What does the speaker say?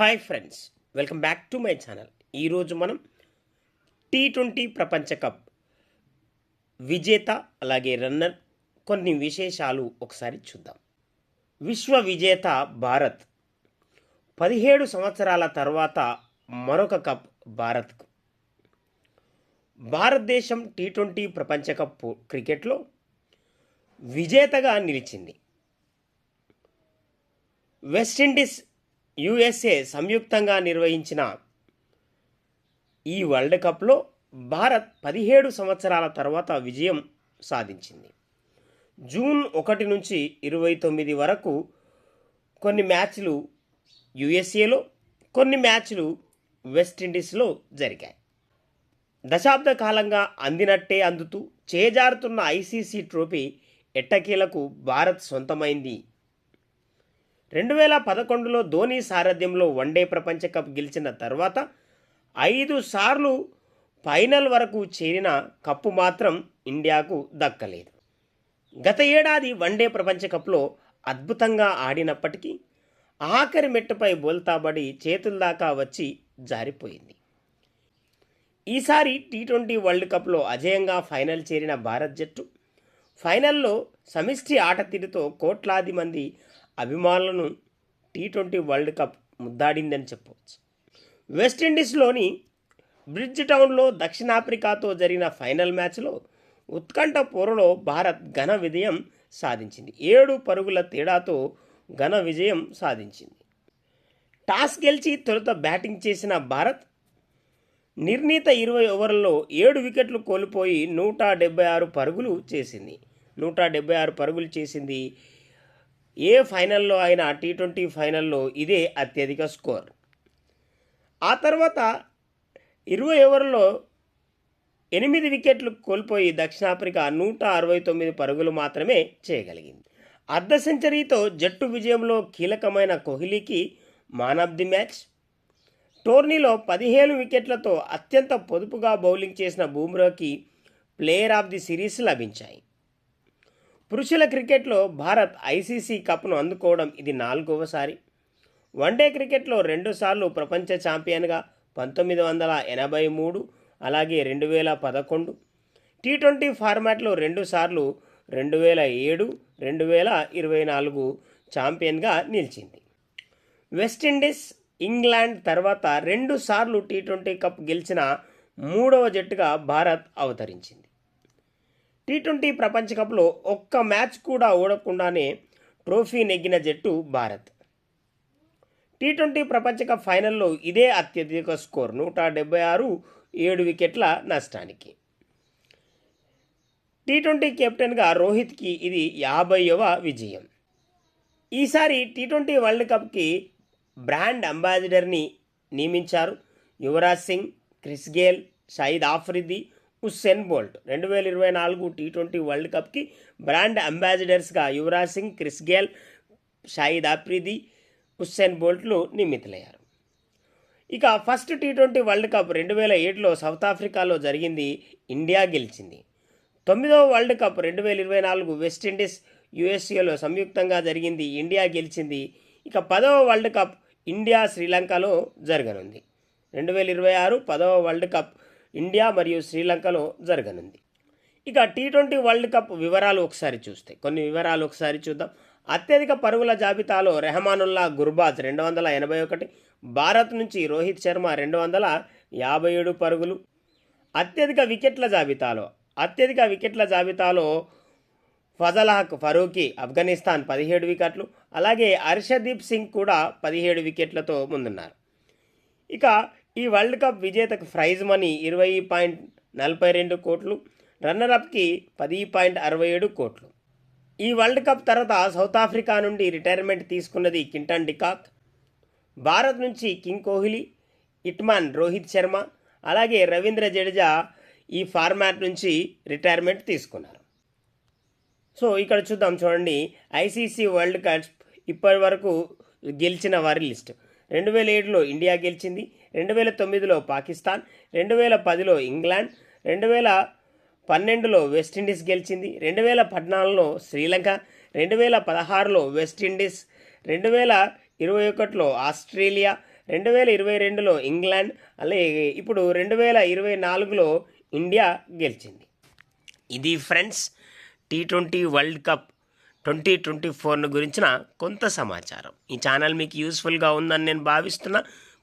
Hi friends welcome back to my channel ఈరోజు మనం tea twenty ప్రపంచ కప్ విజేత అలాగే రన్నర్ కొన్ని విశేషాలు ఒకసారి చూద్దాం. విశ్వ విజేత భారత్ పదిహేడు సంవత్సరాల తర్వాత మరొక కప్ భారత్కు. భారతదేశం టీ ట్వంటీ ప్రపంచ కప్ క్రికెట్లో విజేతగా నిలిచింది. వెస్టిండీస్ యుఎస్ఏ సంయుక్తంగా నిర్వహించిన ఈ వరల్డ్ కప్లో భారత్ పదిహేడు సంవత్సరాల తర్వాత విజయం సాధించింది. జూన్ ఒకటి నుంచి ఇరవై తొమ్మిది వరకు కొన్ని మ్యాచ్లు యుఎస్ఏలో కొన్ని మ్యాచ్లు వెస్టిండీస్లో జరిగాయి. దశాబ్ద కాలంగా అందినట్టే అందుతూ చేజారుతున్న ఐసీసీ ట్రోఫీ ఎట్టకేలకు భారత్ సొంతమైంది రెండు వేల పదకొండులో ధోని సారథ్యంలో వన్డే ప్రపంచ కప్ గెలిచిన తర్వాత ఐదు సార్లు ఫైనల్ వరకు చేరిన కప్పు మాత్రం ఇండియాకు దక్కలేదు. గత ఏడాది వన్డే ప్రపంచ కప్లో అద్భుతంగా ఆడినప్పటికీ ఆఖరి మెట్టుపై బోల్తాబడి చేతుల దాకా వచ్చి జారిపోయింది. ఈసారి టీ ట్వంటీ వరల్డ్ కప్లో అజేయంగా ఫైనల్ చేరిన భారత్ జట్టు ఫైనల్లో సమిష్టి ఆట తీరుతో కోట్లాది మంది అభిమానులను టీ ట్వంటీ వరల్డ్ కప్ ముద్దాడిందని చెప్పవచ్చు. వెస్టిండీస్లోని బ్రిడ్జ్ టౌన్లో దక్షిణాఫ్రికాతో జరిగిన ఫైనల్ మ్యాచ్లో ఉత్కంఠ పోరులో భారత్ ఘన విజయం సాధించింది. ఏడు పరుగుల తేడాతో ఘన విజయం సాధించింది. టాస్ గెలిచి తొలుత బ్యాటింగ్ చేసిన భారత్ నిర్ణీత ఇరవై ఓవర్లలో ఏడు వికెట్లు కోల్పోయి నూట డెబ్బై ఆరు పరుగులు చేసింది. నూట డెబ్బై ఆరు పరుగులు చేసింది ఏ ఫైనల్లో అయినా టీ ట్వంటీ ఫైనల్లో ఇదే అత్యధిక స్కోర్. ఆ తర్వాత ఇరవై ఓవర్లో ఎనిమిది వికెట్లు కోల్పోయి దక్షిణాఫ్రికా నూట అరవై తొమ్మిది పరుగులు మాత్రమే చేయగలిగింది. అర్ధ సెంచరీతో జట్టు విజయంలో కీలకమైన కోహ్లీకి మాన్ ఆఫ్ ది మ్యాచ్ టోర్నీలో పదిహేను వికెట్లతో అత్యంత పొదుపుగా బౌలింగ్ చేసిన బూమ్రాకి ప్లేయర్ ఆఫ్ ది సిరీస్ లభించాయి. పురుషుల క్రికెట్లో భారత్ ఐసీసీ కప్ను అందుకోవడం ఇది నాలుగవసారి. వన్డే క్రికెట్లో రెండుసార్లు ప్రపంచ ఛాంపియన్గా పంతొమ్మిది వందల ఎనభై మూడు అలాగే రెండు వేల పదకొండు. టీ ట్వంటీ ఫార్మాట్లో రెండుసార్లు రెండు వేల ఏడు రెండు వేల ఇరవై నాలుగు ఛాంపియన్గా నిలిచింది. వెస్టిండీస్ ఇంగ్లాండ్ తర్వాత రెండు సార్లు టీ ట్వంటీ కప్ గెలిచిన మూడవ జట్టుగా భారత్ అవతరించింది. టీ ట్వంటీ ప్రపంచ కప్లో ఒక్క మ్యాచ్ కూడా ఓడకుండానే ట్రోఫీ నెగ్గిన జట్టు భారత్. టీ ట్వంటీ ప్రపంచ కప్ ఫైనల్లో ఇదే అత్యధిక స్కోర్ నూట డెబ్బై ఆరు ఏడు వికెట్ల నష్టానికి. టీ ట్వంటీ కెప్టెన్గా రోహిత్కి ఇది యాభైవ విజయం. ఈసారి టీ ట్వంటీ వరల్డ్ కప్కి బ్రాండ్ అంబాసిడర్ని నియమించారు. Yuvraj Singh Chris Gayle Shahid Afridi Usain Bolt. రెండు వేల ఇరవై నాలుగు టీ ట్వంటీ వరల్డ్ కప్కి brand అంబాసిడర్స్గా Yuvraj Singh Chris Gayle Shahid Afridi Usain బోల్ట్లు నియమితులయ్యారు. ఇక first T twenty world cup రెండు వేల ఏడులో సౌత్ ఆఫ్రికాలో జరిగింది ఇండియా గెలిచింది. తొమ్మిదవ వరల్డ్ కప్ రెండు వేల ఇరవై నాలుగు వెస్టిండీస్ యుఎస్ఏలో సంయుక్తంగా జరిగింది ఇండియా గెలిచింది. ఇక పదవ వరల్డ్ కప్ ఇండియా శ్రీలంకలో జరగనుంది. రెండు వేల ఇరవై ఆరు పదవ వరల్డ్ కప్ ఇండియా మరియు శ్రీలంకలో జరగనుంది. ఇక టీ ట్వంటీ వరల్డ్ కప్ వివరాలు ఒకసారి చూస్తే కొన్ని వివరాలు ఒకసారి చూద్దాం. అత్యధిక పరుగుల జాబితాలో రెహమానుల్లా గుర్బాజ్ రెండు వందల ఎనభై ఒకటి భారత్ నుంచి రోహిత్ శర్మ రెండు వందల యాభై ఏడు పరుగులు. అత్యధిక వికెట్ల జాబితాలో అత్యధిక వికెట్ల జాబితాలో ఫజలహక్ ఫరూకీ ఆఫ్ఘనిస్తాన్ పదిహేడు వికెట్లు అలాగే హర్షదీప్ సింగ్ కూడా పదిహేడు వికెట్లతో ముందున్నారు. ఇక ఈ వరల్డ్ కప్ విజేతకు ప్రైజ్ మనీ ఇరవై పాయింట్ నలభై రెండు కోట్లు రన్నర్అప్కి పది పాయింట్ అరవై ఏడు కోట్లు. ఈ వరల్డ్ కప్ తర్వాత సౌత్ ఆఫ్రికా నుండి రిటైర్మెంట్ తీసుకున్నది కింటన్ డికాక్. భారత్ నుంచి కింగ్ కోహ్లీ ఇట్మాన్ రోహిత్ శర్మ అలాగే రవీంద్ర జడేజా ఈ ఫార్మాట్ నుంచి రిటైర్మెంట్ తీసుకున్నారు. సో ఇక్కడ చూద్దాం చూడండి ఐసీసీ వరల్డ్ కప్ ఇప్పటి వరకు గెలిచిన వారి లిస్ట్. రెండు వేల ఏడులో ఇండియా గెలిచింది రెండు వేల తొమ్మిదిలో పాకిస్తాన్ రెండు వేల పదిలో ఇంగ్లాండ్ రెండు వేల పన్నెండులో వెస్టిండీస్ గెలిచింది రెండు వేల పద్నాలుగులో శ్రీలంక రెండు వేల పదహారులో వెస్టిండీస్ రెండు వేల ఇరవై ఒకటిలో ఆస్ట్రేలియా రెండు వేల ఇరవై రెండులో ఇంగ్లాండ్ అలాగే ఇప్పుడు రెండు వేల ఇరవై నాలుగులో ఇండియా గెలిచింది. ఇది friends T twenty world cup twenty twenty ఫోర్ను గురించిన కొంత సమాచారం. ఈ ఛానల్ మీకు యూస్ఫుల్గా ఉందని నేను భావిస్తున్నా.